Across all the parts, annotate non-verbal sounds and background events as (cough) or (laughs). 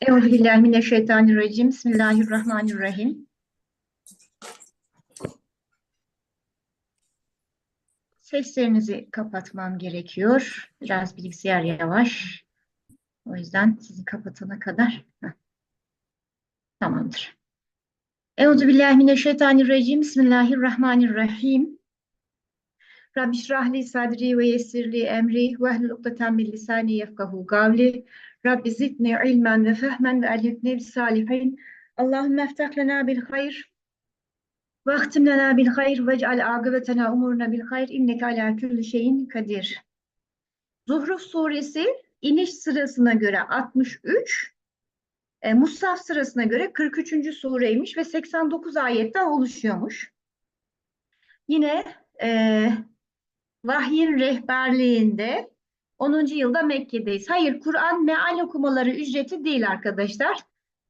Euzubillahimineşşeytanirracim. Bismillahirrahmanirrahim. Seslerinizi kapatmam gerekiyor. Biraz bilgisayar yavaş. O yüzden sizi kapatana kadar. Heh. Tamamdır. Euzubillahimineşşeytanirracim. Bismillahirrahmanirrahim. Rabbi şrahli sadri ve yessirli emri ve ehlul ukdeten min lisani yefkahu kavli. Rabbi zidni ilmen ve fehmen ve elhifni bis salihin. Allahümme eftah lena bil hayr. Ve ahtim lena bil hayr ve ec'al akıbetena umuruna bil hayr. İnneke ala külli şeyin kadir. Zuhruf suresi iniş sırasına göre 63, e, Mushaf sırasına göre 43. sureymiş ve 89 ayetten oluşuyormuş. Yine e, vahyin rehberliğinde 10. yılda Mekke'deyiz. Hayır, Kur'an meal okumaları ücreti değil arkadaşlar.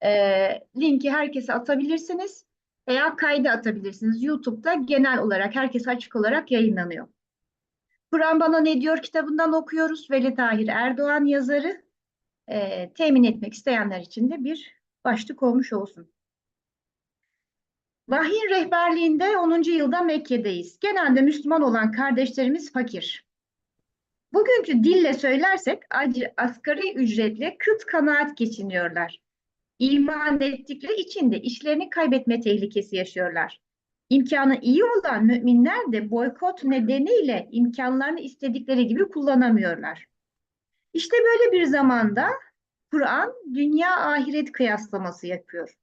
Ee, linki herkese atabilirsiniz veya kayda atabilirsiniz. YouTube'da genel olarak herkes açık olarak yayınlanıyor. Kur'an bana ne diyor kitabından okuyoruz. Veli Tahir Erdoğan yazarı. Ee, temin etmek isteyenler için de bir başlık olmuş olsun. Vahyin rehberliğinde 10. yılda Mekke'deyiz. Genelde Müslüman olan kardeşlerimiz fakir. Bugünkü dille söylersek asgari ücretle kıt kanaat geçiniyorlar. İman ettikleri için de işlerini kaybetme tehlikesi yaşıyorlar. İmkanı iyi olan müminler de boykot nedeniyle imkanlarını istedikleri gibi kullanamıyorlar. İşte böyle bir zamanda Kur'an dünya ahiret kıyaslaması yapıyor.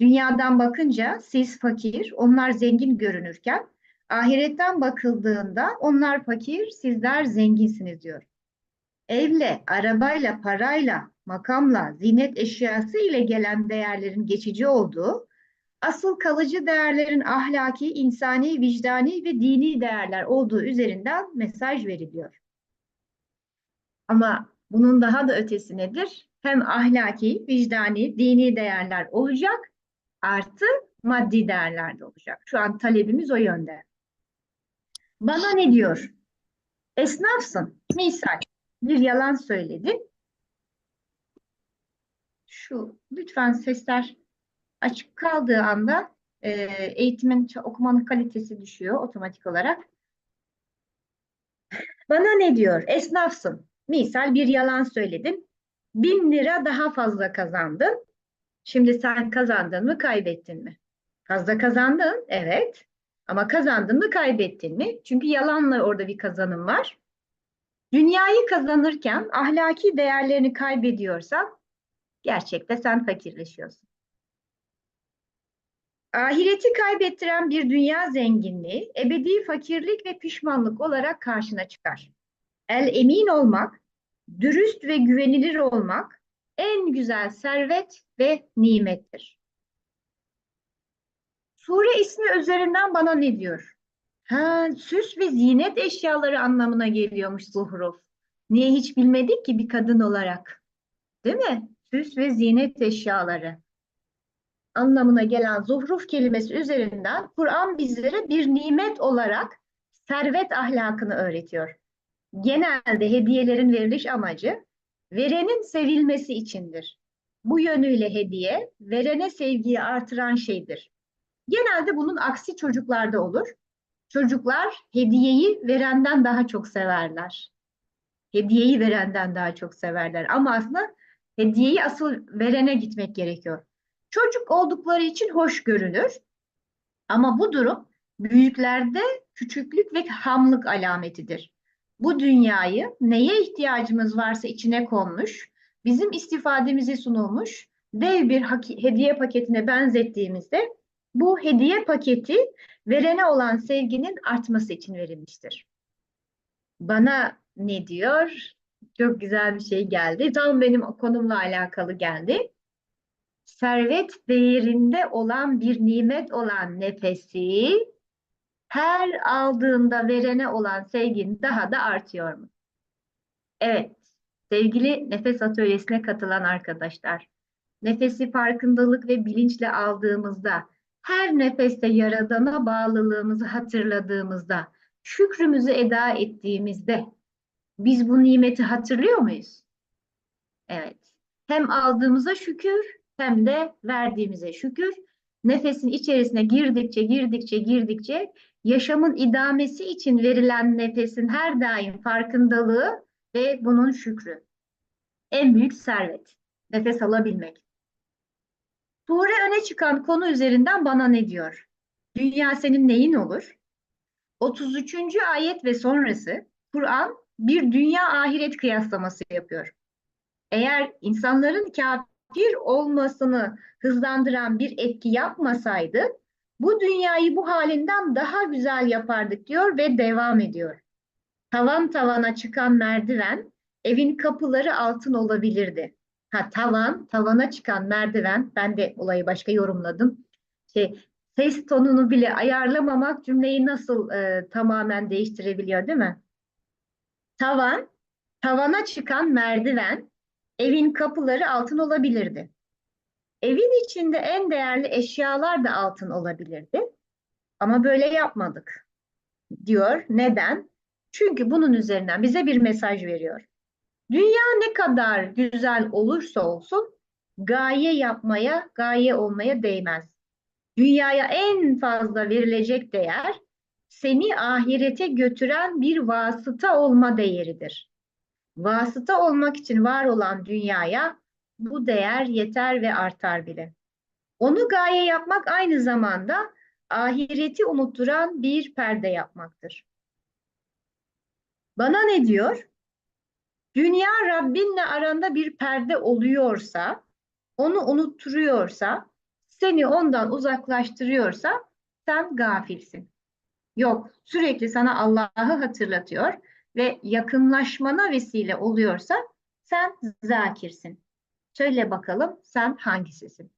Dünyadan bakınca siz fakir, onlar zengin görünürken ahiretten bakıldığında onlar fakir, sizler zenginsiniz diyor. Evle, arabayla, parayla, makamla, zinet eşyası ile gelen değerlerin geçici olduğu, asıl kalıcı değerlerin ahlaki, insani, vicdani ve dini değerler olduğu üzerinden mesaj veriliyor. Ama bunun daha da ötesi nedir? Hem ahlaki, vicdani, dini değerler olacak, artı maddi değerler de olacak. Şu an talebimiz o yönde. Bana ne diyor? Esnafsın. Misal bir yalan söyledin. Şu lütfen sesler açık kaldığı anda e, eğitimin okumanın kalitesi düşüyor otomatik olarak. (laughs) Bana ne diyor? Esnafsın. Misal bir yalan söyledin. Bin lira daha fazla kazandın. Şimdi sen kazandın mı kaybettin mi? Fazla kazandın. Evet. Ama kazandın mı kaybettin mi? Çünkü yalanla orada bir kazanım var. Dünyayı kazanırken ahlaki değerlerini kaybediyorsan gerçekte sen fakirleşiyorsun. Ahireti kaybettiren bir dünya zenginliği ebedi fakirlik ve pişmanlık olarak karşına çıkar. El emin olmak, dürüst ve güvenilir olmak en güzel servet ve nimettir. Sure ismi üzerinden bana ne diyor? Ha, süs ve zinet eşyaları anlamına geliyormuş zuhruf. Niye hiç bilmedik ki bir kadın olarak? Değil mi? Süs ve zinet eşyaları anlamına gelen zuhruf kelimesi üzerinden Kur'an bizlere bir nimet olarak servet ahlakını öğretiyor. Genelde hediyelerin veriliş amacı verenin sevilmesi içindir. Bu yönüyle hediye verene sevgiyi artıran şeydir. Genelde bunun aksi çocuklarda olur. Çocuklar hediyeyi verenden daha çok severler. Hediyeyi verenden daha çok severler. Ama aslında hediyeyi asıl verene gitmek gerekiyor. Çocuk oldukları için hoş görünür. Ama bu durum büyüklerde küçüklük ve hamlık alametidir. Bu dünyayı neye ihtiyacımız varsa içine konmuş, bizim istifademize sunulmuş dev bir hediye paketine benzettiğimizde bu hediye paketi verene olan sevginin artması için verilmiştir. Bana ne diyor? Çok güzel bir şey geldi. Tam benim konumla alakalı geldi. Servet değerinde olan bir nimet olan nefesi her aldığında verene olan sevgin daha da artıyor mu? Evet, sevgili nefes atölyesine katılan arkadaşlar. Nefesi farkındalık ve bilinçle aldığımızda her nefeste Yaradan'a bağlılığımızı hatırladığımızda, şükrümüzü eda ettiğimizde biz bu nimeti hatırlıyor muyuz? Evet. Hem aldığımıza şükür hem de verdiğimize şükür. Nefesin içerisine girdikçe girdikçe girdikçe yaşamın idamesi için verilen nefesin her daim farkındalığı ve bunun şükrü. En büyük servet. Nefes alabilmek. Sure öne çıkan konu üzerinden bana ne diyor? Dünya senin neyin olur? 33. ayet ve sonrası Kur'an bir dünya ahiret kıyaslaması yapıyor. Eğer insanların kafir olmasını hızlandıran bir etki yapmasaydı bu dünyayı bu halinden daha güzel yapardık diyor ve devam ediyor. Tavan tavana çıkan merdiven evin kapıları altın olabilirdi. Ha tavan, tavana çıkan merdiven, ben de olayı başka yorumladım. Şey, ses tonunu bile ayarlamamak cümleyi nasıl e, tamamen değiştirebiliyor değil mi? Tavan, tavana çıkan merdiven, evin kapıları altın olabilirdi. Evin içinde en değerli eşyalar da altın olabilirdi. Ama böyle yapmadık diyor. Neden? Çünkü bunun üzerinden bize bir mesaj veriyor. Dünya ne kadar güzel olursa olsun gaye yapmaya, gaye olmaya değmez. Dünyaya en fazla verilecek değer seni ahirete götüren bir vasıta olma değeridir. Vasıta olmak için var olan dünyaya bu değer yeter ve artar bile. Onu gaye yapmak aynı zamanda ahireti unutturan bir perde yapmaktır. Bana ne diyor? Dünya Rabbinle aranda bir perde oluyorsa, onu unutturuyorsa, seni ondan uzaklaştırıyorsa sen gafilsin. Yok, sürekli sana Allah'ı hatırlatıyor ve yakınlaşmana vesile oluyorsa sen zakirsin. Söyle bakalım sen hangisisin?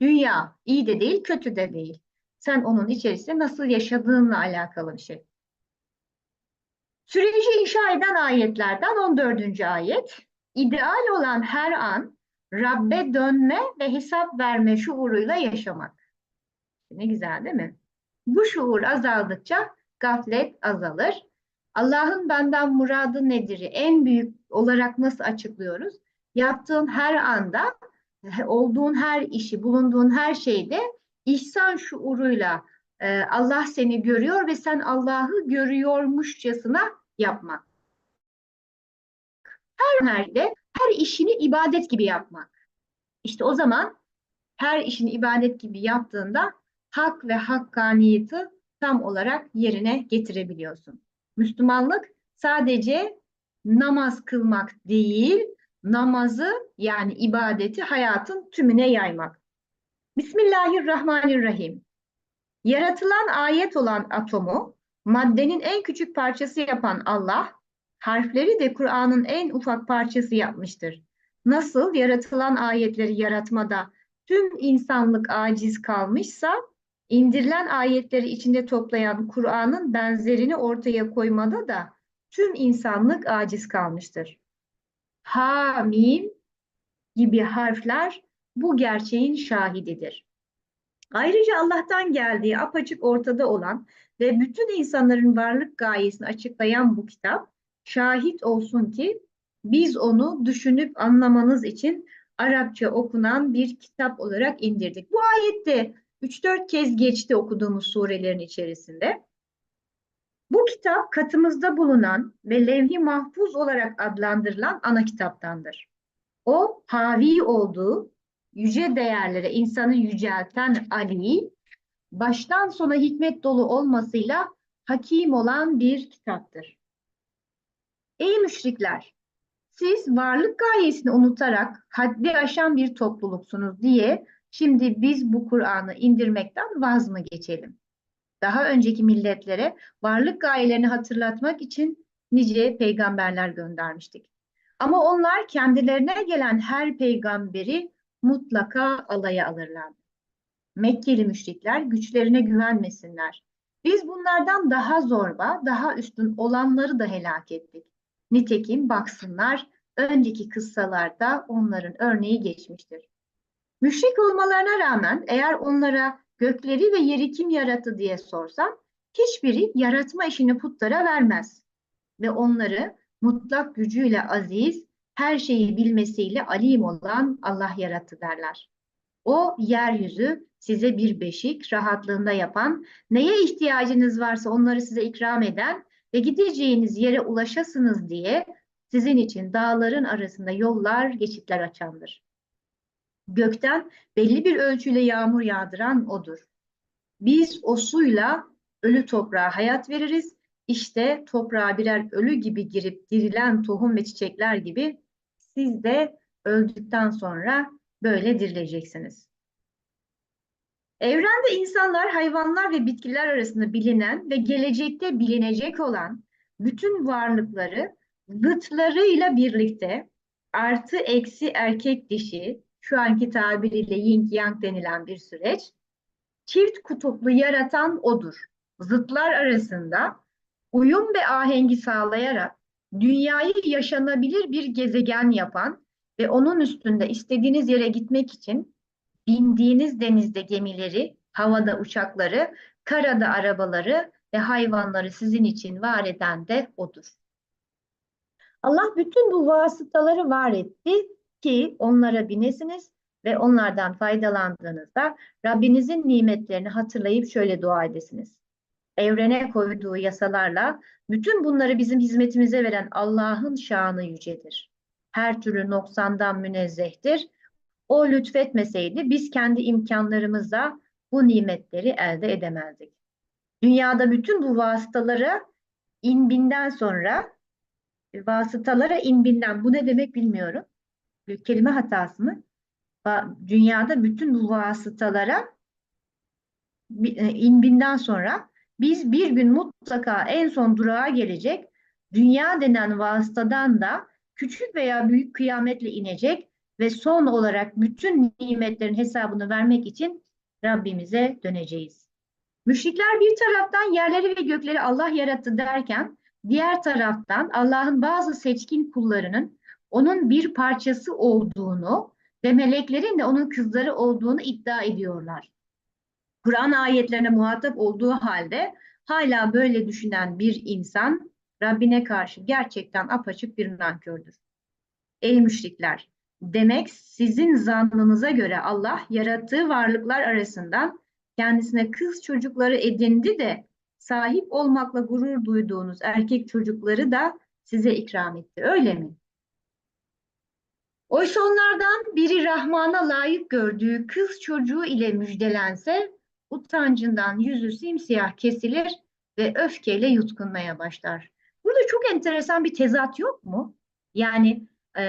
Dünya iyi de değil, kötü de değil. Sen onun içerisinde nasıl yaşadığınla alakalı bir şey. Süreci inşa eden ayetlerden 14. ayet. İdeal olan her an Rabbe dönme ve hesap verme şuuruyla yaşamak. Ne güzel değil mi? Bu şuur azaldıkça gaflet azalır. Allah'ın benden muradı nedir? En büyük olarak nasıl açıklıyoruz? Yaptığın her anda, olduğun her işi, bulunduğun her şeyde ihsan şuuruyla e, Allah seni görüyor ve sen Allah'ı görüyormuşçasına yapmak. Her yerde her işini ibadet gibi yapmak. İşte o zaman her işini ibadet gibi yaptığında hak ve hakkaniyeti tam olarak yerine getirebiliyorsun. Müslümanlık sadece namaz kılmak değil, namazı yani ibadeti hayatın tümüne yaymak. Bismillahirrahmanirrahim. Yaratılan ayet olan atomu maddenin en küçük parçası yapan Allah, harfleri de Kur'an'ın en ufak parçası yapmıştır. Nasıl yaratılan ayetleri yaratmada tüm insanlık aciz kalmışsa, indirilen ayetleri içinde toplayan Kur'an'ın benzerini ortaya koymada da tüm insanlık aciz kalmıştır. Ha, mim gibi harfler bu gerçeğin şahididir. Ayrıca Allah'tan geldiği apaçık ortada olan ve bütün insanların varlık gayesini açıklayan bu kitap şahit olsun ki biz onu düşünüp anlamanız için Arapça okunan bir kitap olarak indirdik. Bu ayette 3-4 kez geçti okuduğumuz surelerin içerisinde. Bu kitap katımızda bulunan ve levh-i mahfuz olarak adlandırılan ana kitaptandır. O havi olduğu yüce değerlere insanı yücelten Ali, baştan sona hikmet dolu olmasıyla hakim olan bir kitaptır. Ey müşrikler! Siz varlık gayesini unutarak haddi aşan bir topluluksunuz diye şimdi biz bu Kur'an'ı indirmekten vaz mı geçelim? Daha önceki milletlere varlık gayelerini hatırlatmak için nice peygamberler göndermiştik. Ama onlar kendilerine gelen her peygamberi mutlaka alaya alırlardı. Mekkeli müşrikler güçlerine güvenmesinler. Biz bunlardan daha zorba, daha üstün olanları da helak ettik. Nitekim baksınlar önceki kıssalarda onların örneği geçmiştir. Müşrik olmalarına rağmen eğer onlara gökleri ve yeri kim yarattı diye sorsam hiçbiri yaratma işini putlara vermez ve onları mutlak gücüyle aziz, her şeyi bilmesiyle alim olan Allah yarattı derler. O yeryüzü size bir beşik rahatlığında yapan, neye ihtiyacınız varsa onları size ikram eden ve gideceğiniz yere ulaşasınız diye sizin için dağların arasında yollar, geçitler açandır. Gökten belli bir ölçüyle yağmur yağdıran odur. Biz o suyla ölü toprağa hayat veririz. İşte toprağa birer ölü gibi girip dirilen tohum ve çiçekler gibi siz de öldükten sonra böyle dirileceksiniz. Evrende insanlar, hayvanlar ve bitkiler arasında bilinen ve gelecekte bilinecek olan bütün varlıkları zıtlarıyla birlikte artı eksi erkek dişi, şu anki tabiriyle yin yang denilen bir süreç, çift kutuplu yaratan odur. Zıtlar arasında uyum ve ahengi sağlayarak dünyayı yaşanabilir bir gezegen yapan ve onun üstünde istediğiniz yere gitmek için bindiğiniz denizde gemileri, havada uçakları, karada arabaları ve hayvanları sizin için var eden de odur. Allah bütün bu vasıtaları var etti ki onlara binesiniz ve onlardan faydalandığınızda Rabbinizin nimetlerini hatırlayıp şöyle dua edesiniz. Evrene koyduğu yasalarla bütün bunları bizim hizmetimize veren Allah'ın şanı yücedir. Her türlü noksandan münezzehtir. O lütfetmeseydi biz kendi imkanlarımızla bu nimetleri elde edemezdik. Dünyada bütün bu vasıtalara inbinden sonra vasıtalara inbinden bu ne demek bilmiyorum. Bir kelime hatası mı? Dünyada bütün bu vasıtalara inbinden sonra biz bir gün mutlaka en son durağa gelecek dünya denen vasıtadan da küçük veya büyük kıyametle inecek ve son olarak bütün nimetlerin hesabını vermek için Rabbimize döneceğiz. Müşrikler bir taraftan yerleri ve gökleri Allah yarattı derken diğer taraftan Allah'ın bazı seçkin kullarının onun bir parçası olduğunu ve meleklerin de onun kızları olduğunu iddia ediyorlar. Kur'an ayetlerine muhatap olduğu halde hala böyle düşünen bir insan Rabbine karşı gerçekten apaçık bir nankördür. Ey müşrikler! Demek sizin zannınıza göre Allah yarattığı varlıklar arasından kendisine kız çocukları edindi de sahip olmakla gurur duyduğunuz erkek çocukları da size ikram etti. Öyle mi? Oysa onlardan biri Rahman'a layık gördüğü kız çocuğu ile müjdelense utancından yüzü simsiyah kesilir ve öfkeyle yutkunmaya başlar. Burada çok enteresan bir tezat yok mu? Yani e,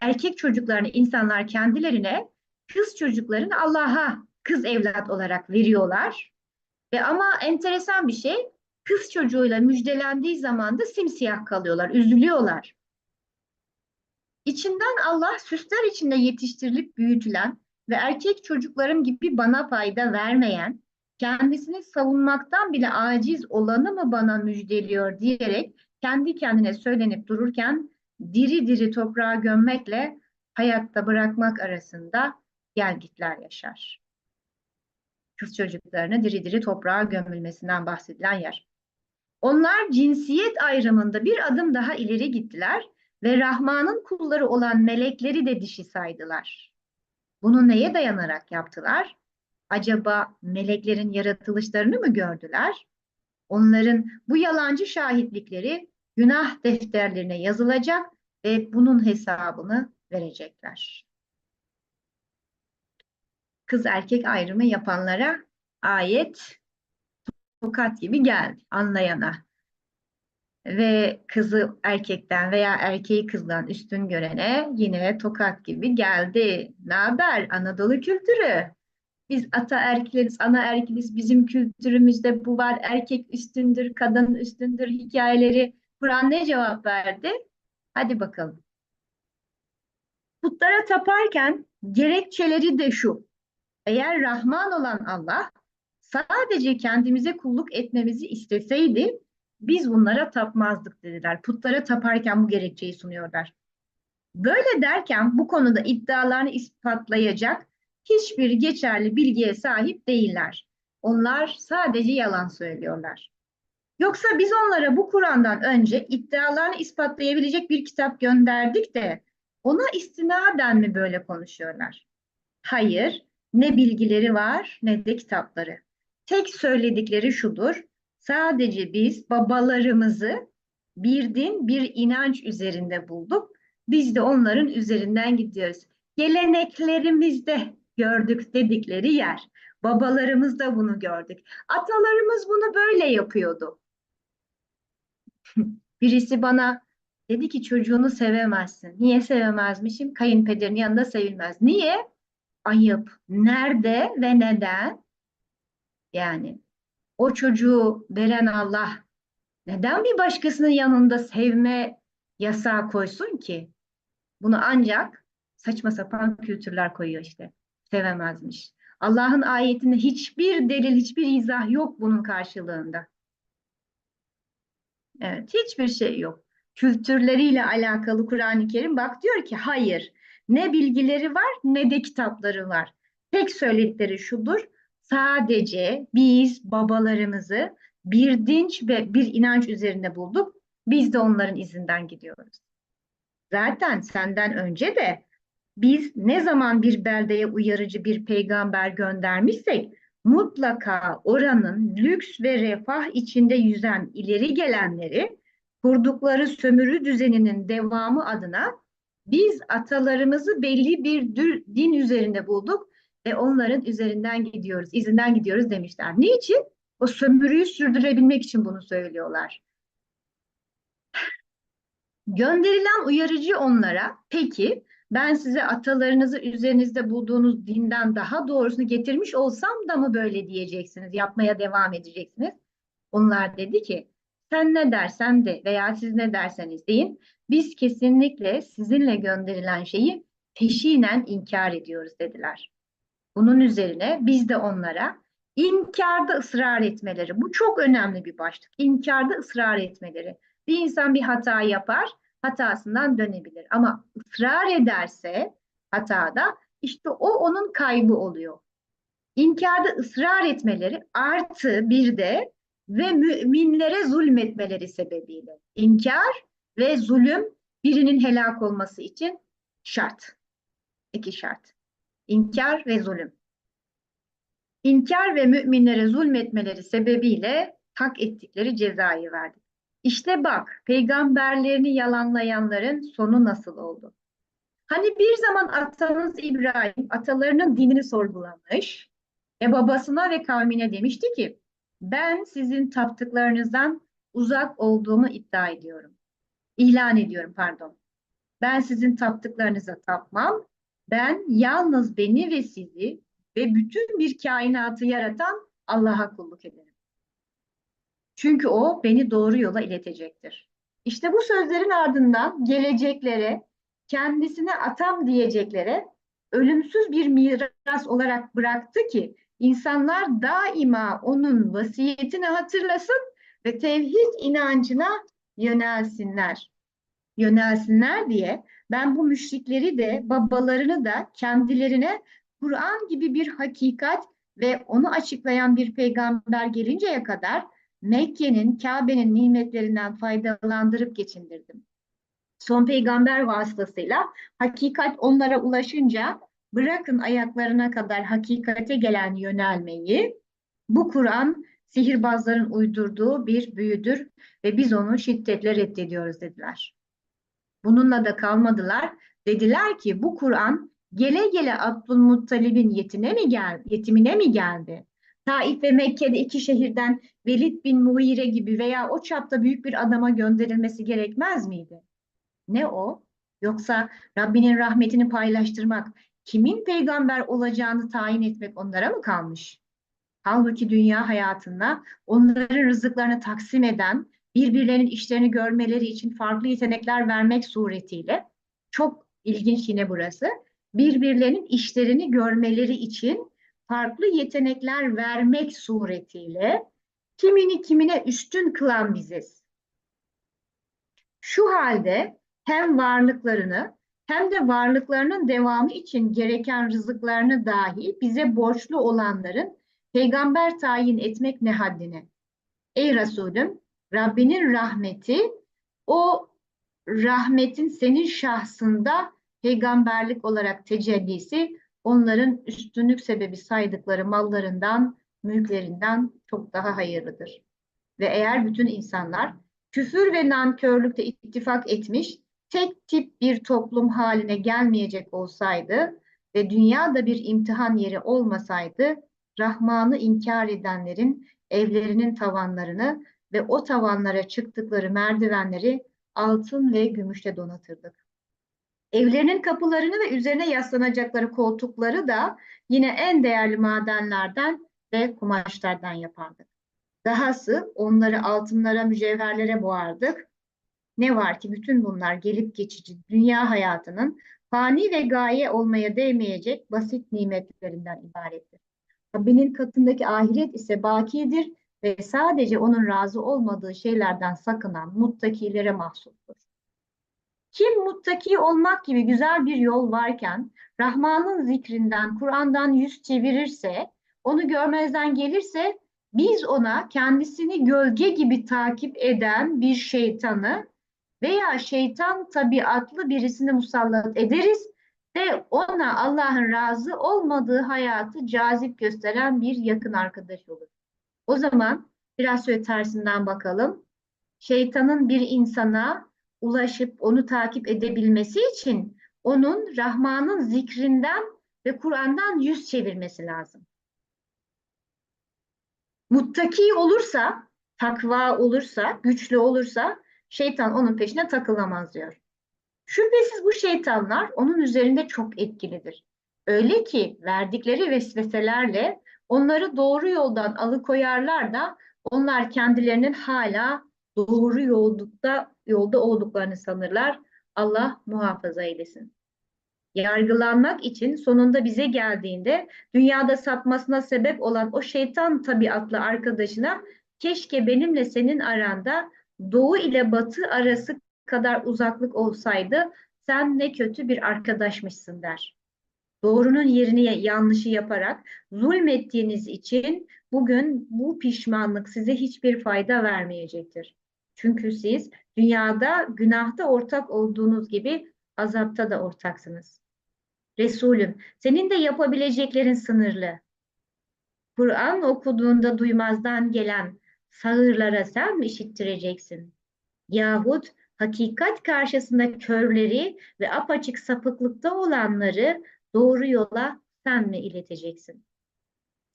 erkek çocuklarını insanlar kendilerine, kız çocuklarını Allah'a kız evlat olarak veriyorlar. Ve ama enteresan bir şey, kız çocuğuyla müjdelendiği zaman da simsiyah kalıyorlar, üzülüyorlar. İçinden Allah süsler içinde yetiştirilip büyütülen ve erkek çocuklarım gibi bana fayda vermeyen, kendisini savunmaktan bile aciz olanı mı bana müjdeliyor diyerek kendi kendine söylenip dururken diri diri toprağa gömmekle hayatta bırakmak arasında gelgitler yaşar. Kız çocuklarını diri diri toprağa gömülmesinden bahsedilen yer. Onlar cinsiyet ayrımında bir adım daha ileri gittiler ve Rahman'ın kulları olan melekleri de dişi saydılar. Bunu neye dayanarak yaptılar? Acaba meleklerin yaratılışlarını mı gördüler? Onların bu yalancı şahitlikleri günah defterlerine yazılacak ve bunun hesabını verecekler. Kız erkek ayrımı yapanlara ayet tokat gibi geldi anlayana ve kızı erkekten veya erkeği kızdan üstün görene yine tokat gibi geldi. Ne haber Anadolu kültürü? Biz ata erkileriz, ana erkiliz. Bizim kültürümüzde bu var. Erkek üstündür, kadın üstündür hikayeleri. Kur'an ne cevap verdi? Hadi bakalım. Putlara taparken gerekçeleri de şu. Eğer Rahman olan Allah sadece kendimize kulluk etmemizi isteseydi biz bunlara tapmazdık dediler. Putlara taparken bu gerekçeyi sunuyorlar. Böyle derken bu konuda iddialarını ispatlayacak hiçbir geçerli bilgiye sahip değiller. Onlar sadece yalan söylüyorlar. Yoksa biz onlara bu Kur'an'dan önce iddialarını ispatlayabilecek bir kitap gönderdik de ona istinaden mi böyle konuşuyorlar? Hayır, ne bilgileri var ne de kitapları. Tek söyledikleri şudur, sadece biz babalarımızı bir din, bir inanç üzerinde bulduk. Biz de onların üzerinden gidiyoruz. Geleneklerimizde gördük dedikleri yer. Babalarımız da bunu gördük. Atalarımız bunu böyle yapıyordu. (laughs) Birisi bana dedi ki çocuğunu sevemezsin. Niye sevemezmişim? Kayınpederin yanında sevilmez. Niye? Ayıp. Nerede ve neden? Yani o çocuğu veren Allah neden bir başkasının yanında sevme yasağı koysun ki? Bunu ancak saçma sapan kültürler koyuyor işte. Sevemezmiş. Allah'ın ayetinde hiçbir delil, hiçbir izah yok bunun karşılığında. Evet, hiçbir şey yok. Kültürleriyle alakalı Kur'an-ı Kerim bak diyor ki hayır. Ne bilgileri var ne de kitapları var. Tek söyledikleri şudur. Sadece biz babalarımızı bir dinç ve bir inanç üzerine bulduk. Biz de onların izinden gidiyoruz. Zaten senden önce de biz ne zaman bir beldeye uyarıcı bir peygamber göndermişsek mutlaka oranın lüks ve refah içinde yüzen ileri gelenleri kurdukları sömürü düzeninin devamı adına biz atalarımızı belli bir din üzerinde bulduk ve onların üzerinden gidiyoruz, izinden gidiyoruz demişler. Niçin? O sömürüyü sürdürebilmek için bunu söylüyorlar. Gönderilen uyarıcı onlara, peki ben size atalarınızı üzerinizde bulduğunuz dinden daha doğrusunu getirmiş olsam da mı böyle diyeceksiniz, yapmaya devam edeceksiniz? Onlar dedi ki, sen ne dersen de veya siz ne derseniz deyin, biz kesinlikle sizinle gönderilen şeyi peşinen inkar ediyoruz dediler. Bunun üzerine biz de onlara inkarda ısrar etmeleri, bu çok önemli bir başlık, inkarda ısrar etmeleri. Bir insan bir hata yapar, hatasından dönebilir. Ama ısrar ederse hatada işte o onun kaybı oluyor. İnkarda ısrar etmeleri artı bir de ve müminlere zulmetmeleri sebebiyle. İnkar ve zulüm birinin helak olması için şart. İki şart. İnkar ve zulüm. İnkar ve müminlere zulmetmeleri sebebiyle hak ettikleri cezayı verdi. İşte bak peygamberlerini yalanlayanların sonu nasıl oldu? Hani bir zaman atanız İbrahim atalarının dinini sorgulamış ve babasına ve kavmine demişti ki ben sizin taptıklarınızdan uzak olduğumu iddia ediyorum. İlan ediyorum pardon. Ben sizin taptıklarınıza tapmam. Ben yalnız beni ve sizi ve bütün bir kainatı yaratan Allah'a kulluk ederim. Çünkü o beni doğru yola iletecektir. İşte bu sözlerin ardından geleceklere, kendisine atam diyeceklere ölümsüz bir miras olarak bıraktı ki insanlar daima onun vasiyetini hatırlasın ve tevhid inancına yönelsinler. Yönelsinler diye ben bu müşrikleri de babalarını da kendilerine Kur'an gibi bir hakikat ve onu açıklayan bir peygamber gelinceye kadar Mekke'nin, Kabe'nin nimetlerinden faydalandırıp geçindirdim. Son peygamber vasıtasıyla hakikat onlara ulaşınca bırakın ayaklarına kadar hakikate gelen yönelmeyi, bu Kur'an sihirbazların uydurduğu bir büyüdür ve biz onu şiddetle reddediyoruz dediler. Bununla da kalmadılar. Dediler ki bu Kur'an gele gele Abdülmuttalib'in yetine mi geldi, yetimine mi geldi? Taif ve Mekke'de iki şehirden Velid bin Muhire gibi veya o çapta büyük bir adama gönderilmesi gerekmez miydi? Ne o? Yoksa Rabbinin rahmetini paylaştırmak, kimin peygamber olacağını tayin etmek onlara mı kalmış? Halbuki dünya hayatında onların rızıklarını taksim eden, birbirlerinin işlerini görmeleri için farklı yetenekler vermek suretiyle, çok ilginç yine burası, birbirlerinin işlerini görmeleri için farklı yetenekler vermek suretiyle kimini kimine üstün kılan biziz. Şu halde hem varlıklarını hem de varlıklarının devamı için gereken rızıklarını dahi bize borçlu olanların peygamber tayin etmek ne haddine? Ey Resulüm Rabbinin rahmeti o rahmetin senin şahsında peygamberlik olarak tecellisi onların üstünlük sebebi saydıkları mallarından, mülklerinden çok daha hayırlıdır. Ve eğer bütün insanlar küfür ve nankörlükte ittifak etmiş, tek tip bir toplum haline gelmeyecek olsaydı ve dünyada bir imtihan yeri olmasaydı, Rahman'ı inkar edenlerin evlerinin tavanlarını ve o tavanlara çıktıkları merdivenleri altın ve gümüşle donatırdık. Evlerinin kapılarını ve üzerine yaslanacakları koltukları da yine en değerli madenlerden ve kumaşlardan yapardık. Dahası onları altınlara, mücevherlere boğardık. Ne var ki bütün bunlar gelip geçici dünya hayatının fani ve gaye olmaya değmeyecek basit nimetlerinden ibarettir. Rabbinin katındaki ahiret ise bakidir ve sadece onun razı olmadığı şeylerden sakınan muttakilere mahsustur. Kim muttaki olmak gibi güzel bir yol varken Rahman'ın zikrinden, Kur'an'dan yüz çevirirse, onu görmezden gelirse biz ona kendisini gölge gibi takip eden bir şeytanı veya şeytan tabiatlı birisini musallat ederiz ve ona Allah'ın razı olmadığı hayatı cazip gösteren bir yakın arkadaş olur. O zaman biraz şöyle tersinden bakalım. Şeytanın bir insana ulaşıp onu takip edebilmesi için onun Rahman'ın zikrinden ve Kur'an'dan yüz çevirmesi lazım. Muttaki olursa, takva olursa, güçlü olursa şeytan onun peşine takılamaz diyor. Şüphesiz bu şeytanlar onun üzerinde çok etkilidir. Öyle ki verdikleri vesveselerle onları doğru yoldan alıkoyarlar da onlar kendilerinin hala doğru yolda, yolda olduklarını sanırlar. Allah muhafaza eylesin. Yargılanmak için sonunda bize geldiğinde dünyada sapmasına sebep olan o şeytan tabiatlı arkadaşına keşke benimle senin aranda doğu ile batı arası kadar uzaklık olsaydı sen ne kötü bir arkadaşmışsın der. Doğrunun yerini yanlışı yaparak zulmettiğiniz için bugün bu pişmanlık size hiçbir fayda vermeyecektir. Çünkü siz dünyada günahta ortak olduğunuz gibi azapta da ortaksınız. Resulüm, senin de yapabileceklerin sınırlı. Kur'an okuduğunda duymazdan gelen sağırlara sen mi işittireceksin? Yahut hakikat karşısında körleri ve apaçık sapıklıkta olanları doğru yola sen mi ileteceksin?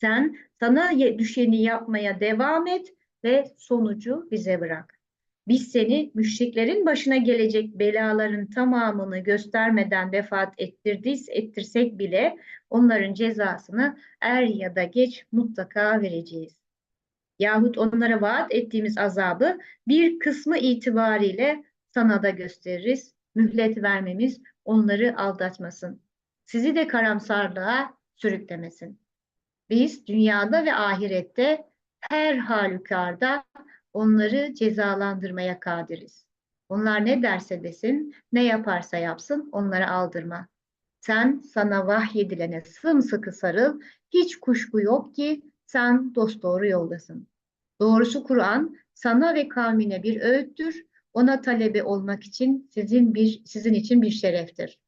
Sen sana düşeni yapmaya devam et ve sonucu bize bırak. Biz seni müşriklerin başına gelecek belaların tamamını göstermeden vefat ettirdiz, ettirsek bile onların cezasını er ya da geç mutlaka vereceğiz. Yahut onlara vaat ettiğimiz azabı bir kısmı itibariyle sana da gösteririz. Mühlet vermemiz onları aldatmasın. Sizi de karamsarlığa sürüklemesin. Biz dünyada ve ahirette her halükarda onları cezalandırmaya kadiriz. Onlar ne derse desin, ne yaparsa yapsın onları aldırma. Sen sana vahyedilene sımsıkı sarıl, hiç kuşku yok ki sen dosdoğru yoldasın. Doğrusu Kur'an sana ve kavmine bir öğüttür, ona talebe olmak için sizin bir sizin için bir şereftir.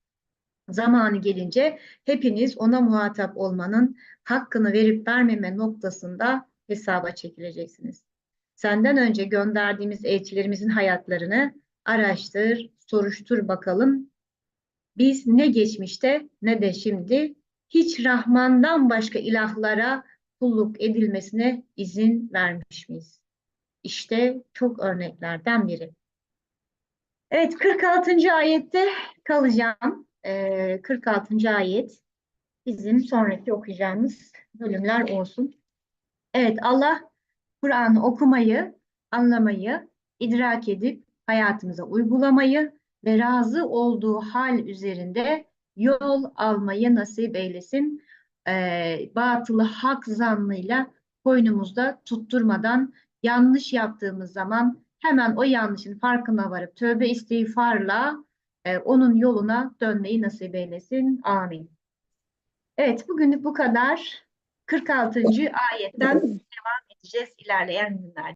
Zamanı gelince hepiniz ona muhatap olmanın hakkını verip vermeme noktasında hesaba çekileceksiniz. Senden önce gönderdiğimiz elçilerimizin hayatlarını araştır, soruştur bakalım. Biz ne geçmişte ne de şimdi hiç Rahman'dan başka ilahlara kulluk edilmesine izin vermiş miyiz? İşte çok örneklerden biri. Evet 46. ayette kalacağım. Ee, 46. ayet bizim sonraki okuyacağımız bölümler olsun. Evet Allah Kur'an'ı okumayı, anlamayı, idrak edip hayatımıza uygulamayı ve razı olduğu hal üzerinde yol almayı nasip eylesin. Ee, batılı hak zannıyla koynumuzda tutturmadan yanlış yaptığımız zaman hemen o yanlışın farkına varıp tövbe istiğfarla e, onun yoluna dönmeyi nasip eylesin. Amin. Evet bugünlük bu kadar. 46. ayetten devam edeceğiz ilerleyen günlerde.